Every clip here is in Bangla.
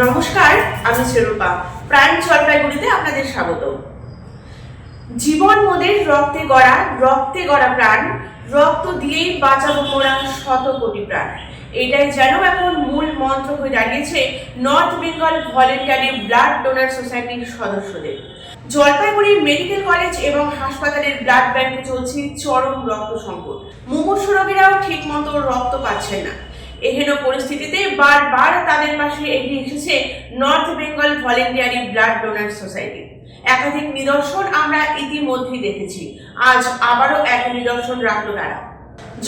নমস্কার, আমি চেরুপা প্রাণ জলপাইগুড়িতে আপনাদের স্বাগত জীবন মোদের রক্তে গড়া রক্তে গড়া প্রাণ, রক্ত দিয়েই বাঁচাবো মোরা শত কোটি প্রাণ। এটাই যেন এখন মূল মন্ত্র হয়ে দাঁড়িয়েছে North Bengal voluntary blood donor সোসাইটির সদস্যদের। জলপাইগুড়ি মেডিকেল কলেজ এবং হাসপাতালের ব্লাড ব্যাংকে চলছে চরম রক্ত সংকট। মুমূর্ষু রোগীরাও ঠিক মতো রক্ত পাচ্ছেন না। এহেন পরিস্থিতিতে বারবার তাদের পাশে এগিয়ে এসেছে North Bengal voluntary blood donor society একাধিক নিদর্শন আমরা ইতিমধ্যেই দেখেছি। আজ আবারও এক নিদর্শন রাখল তারা।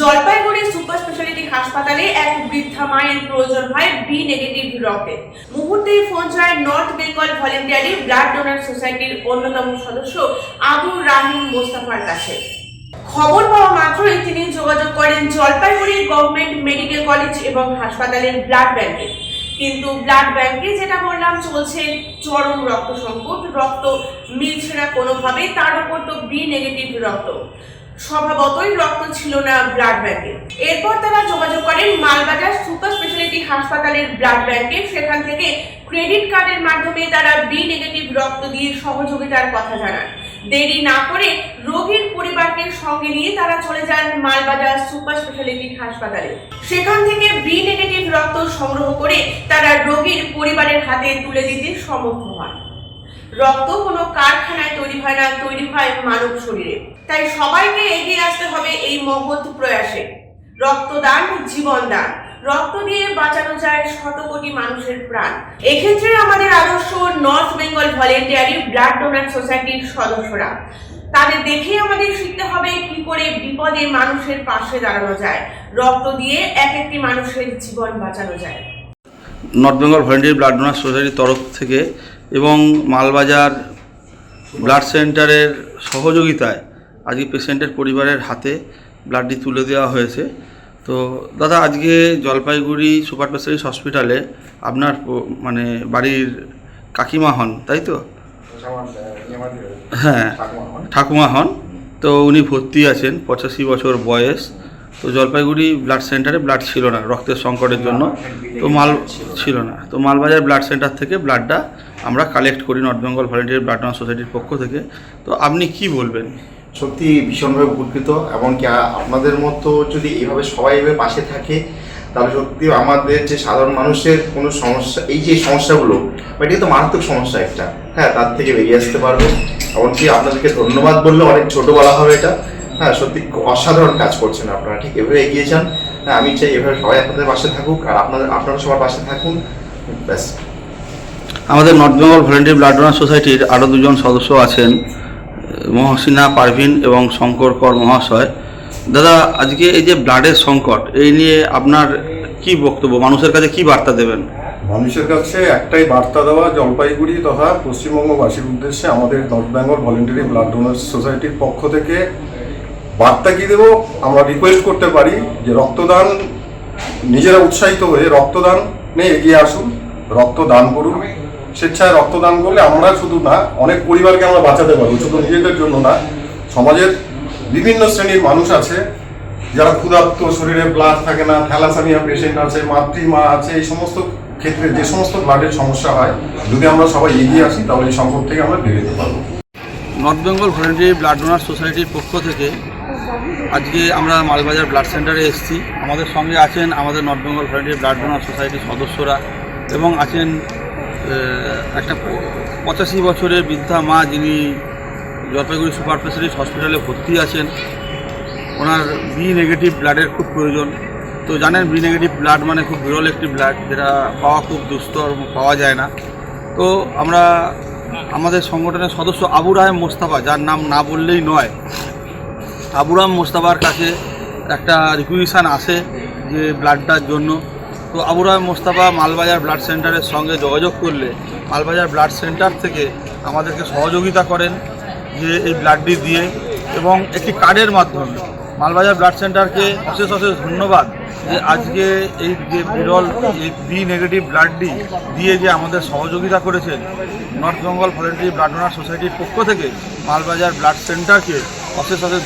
জলপাইগুড়ি সুপার স্পেশালিটি হাসপাতালে এক বৃদ্ধা মায়ের প্রয়োজন হয় বি নেগেটিভ রক্তের মুহূর্তেই ফোন যায় North Bengal voluntary blood donor সোসাইটির অন্যতম সদস্য আবুর রাহিম মোস্তাফার কাছে। খবর পাওয়া মাত্রই তিনি যোগাযোগ করেন জলপাইগুড়ি গভর্নমেন্ট মেডিকেল কলেজ এবং হাসপাতালের ব্লাড ব্যাংকে। কিন্তু ব্লাড ব্যাংকে যেটা বললাম, চলছে চরম রক্ত সংকট। রক্ত মিলছে না কোনোভাবেই তার উপর তো বি নেগেটিভ রক্ত। স্বভাবতই রক্ত ছিল না ব্লাড ব্যাংকে। এরপর তারা যোগাযোগ করেন মালবাজার সুপার স্পেশালিটি হাসপাতালের ব্লাড ব্যাংকে। সেখান থেকে ক্রেডিট কার্ডের মাধ্যমে তারা বি নেগেটিভ রক্ত দিয়ে সহযোগিতার কথা জানান। দেরি না করে রোগীর পরিবারকে সঙ্গে নিয়ে তারা চলে যান মালবাজার সুপার স্পেশালিটি হাসপাতালে। সেখান থেকে বি নেগেটিভ রক্ত সংগ্রহ করে তারা রোগীর পরিবারের হাতে তুলে দিতে সমর্থ হন রক্ত কোনো কারখানায় তৈরি হয় না, তৈরি হয় মানব শরীরে। তাই সবাইকে এগিয়ে আসতে হবে এই মহৎ প্রয়াসে। রক্তদান জীবন দান রক্ত দিয়ে বাঁচানো যায় শত কোটি মানুষের প্রাণ। এক্ষেত্রে আমাদের আদর্শ North Bengal voluntary blood donor সোসাইটির সদস্যরা। তাদের দেখে আমাদের শিখতে হবে কি করে বিপদে মানুষের পাশে দাঁড়ানো যায়। রক্ত দিয়ে এক একটি মানুষের জীবন বাঁচানো যায়। North Bengal volunteer blood donor সোসাইটির তরফ থেকে এবং মালবাজার ব্লাড সেন্টারের সহযোগিতায় আজকে পেশেন্টের পরিবারের হাতে ব্লাডটি তুলে দেওয়া হয়েছে। তো দাদা, আজকে জলপাইগুড়ি সুপার স্পেশালিস্ট হসপিটালে আপনার মানে বাড়ির কাকিমা হন, তাই তো? হ্যাঁ ঠাকুমা হন। তো উনি ভর্তি আছেন, পঁচাশি বছর বয়স। তো জলপাইগুড়ি ব্লাড সেন্টারে ব্লাড ছিল না রক্তের সংকটের জন্য। তো মাল ছিল না। তো মালবাজার ব্লাড সেন্টার থেকে ব্লাডটা আমরা কালেক্ট করি, North Bengal volunteer blood donor সোসাইটির পক্ষ থেকে। তো আপনি কি বলবেন? সত্যি ভীষণভাবে উপকৃত, এমনকি আ- আপনাদের মতো যদি এইভাবে সবাই এভাবে পাশে থাকে, তাহলে সত্যি আমাদের যে সাধারণ মানুষের কোনো সমস্যা, এই যে সমস্যাগুলো, বা এটা তো মারাত্মক সমস্যা একটা হ্যাঁ তার থেকে বেরিয়ে আসতে পারবে। এমনকি আপনাদেরকে ধন্যবাদ বললে অনেক ছোট বলা হবে এটা। হ্যাঁ সত্যি অসাধারণ কাজ করছেন আপনারা, ঠিক এভাবে এগিয়ে যান। হ্যাঁ আমি চাই এভাবে সবাই আপনাদের পাশে থাকুক, আর আপনাদের, আপনারা সবার পাশে থাকুন। ব্যাস। আমাদের North Bengal volunteer blood donor সোসাইটির আরও দুজন সদস্য আছেন। মহসিনা পারভিন এবং শঙ্কর কর মহাশয়। দাদা, আজকে এই যে ব্লাডের সংকট, এই নিয়ে আপনার কি বক্তব্য? মানুষের কাছে কি বার্তা দেবেন? মানুষের কাছে একটাই বার্তা দেওয়া, জলপাইগুড়ি তথা পশ্চিমবঙ্গবাসীর উদ্দেশ্যে আমাদের North Bengal voluntary blood donor সোসাইটির পক্ষ থেকে বার্তা কি দেবো? আমরা রিকোয়েস্ট করতে পারি যে রক্তদান, নিজেরা উৎসাহিত হয়ে রক্তদান রক্তদানে এগিয়ে আসুন, রক্তদান করুন। স্বেচ্ছায় রক্তদান করলে আমরা শুধু না, অনেক পরিবারকে আমরা বাঁচাতে পারব, শুধু নিজেদের জন্য না, সমাজের বিভিন্ন শ্রেণির মানুষ আছে, যারা ক্ষুধার্ত, শরীরে ব্লাড থাকে না থ্যালাসামিয়া পেশেন্ট আছে মাতৃমা আছে, এই সমস্ত ক্ষেত্রে যে সমস্ত ব্লাডের সমস্যা হয়, যদি আমরা সবাই এগিয়ে আসি, তাহলে এই সংকট থেকে আমরা বেরোতে পারব। North Bengal voluntary blood donor সোসাইটির পক্ষ থেকে আজকে আমরা মালবাজার ব্লাড সেন্টারে এসেছি। আমাদের সঙ্গে আছেন আমাদের North Bengal voluntary blood donor সোসাইটির সদস্যরা এবং আছেন একটা পঁচাশি বছরের বৃদ্ধা মা যিনি জলপাইগুড়ি সুপার স্পেশালিস্ট হসপিটালে ভর্তি আছেন, ওনার বি নেগেটিভ ব্লাডের খুব প্রয়োজন। তো জানেন বি নেগেটিভ ব্লাড মানে খুব বিরল একটি ব্লাড যেটা পাওয়া খুব দুস্তর, পাওয়া যায় না। তো আমরা আমাদের সংগঠনের সদস্য আবু রাহেম মোস্তাফা, যার নাম না বললেই নয় আবুরাম মোস্তাফার কাছে একটা রিকুইশন আসে যে ব্লাডটার জন্য। তো আবু রাহেম মোস্তাফা মালবাজার ব্লাড সেন্টারের সঙ্গে যোগাযোগ করলে মালবাজার ব্লাড সেন্টার থেকে আমাদেরকে সহযোগিতা করেন যে এই ব্লাডটি দিয়ে এবং একটি কার্ডের মাধ্যমে মালবাজার ব্লাড সেন্টারকে অশেষ অশেষ ধন্যবাদ যে আজকে এই যে বিরল এই বি নেগেটিভ ব্লাডটি দিয়ে যে আমাদের সহযোগিতা করেছেন North Bengal voluntary blood donor সোসাইটির পক্ষ থেকে মালবাজার ব্লাড সেন্টারকে অশেষ অশেষ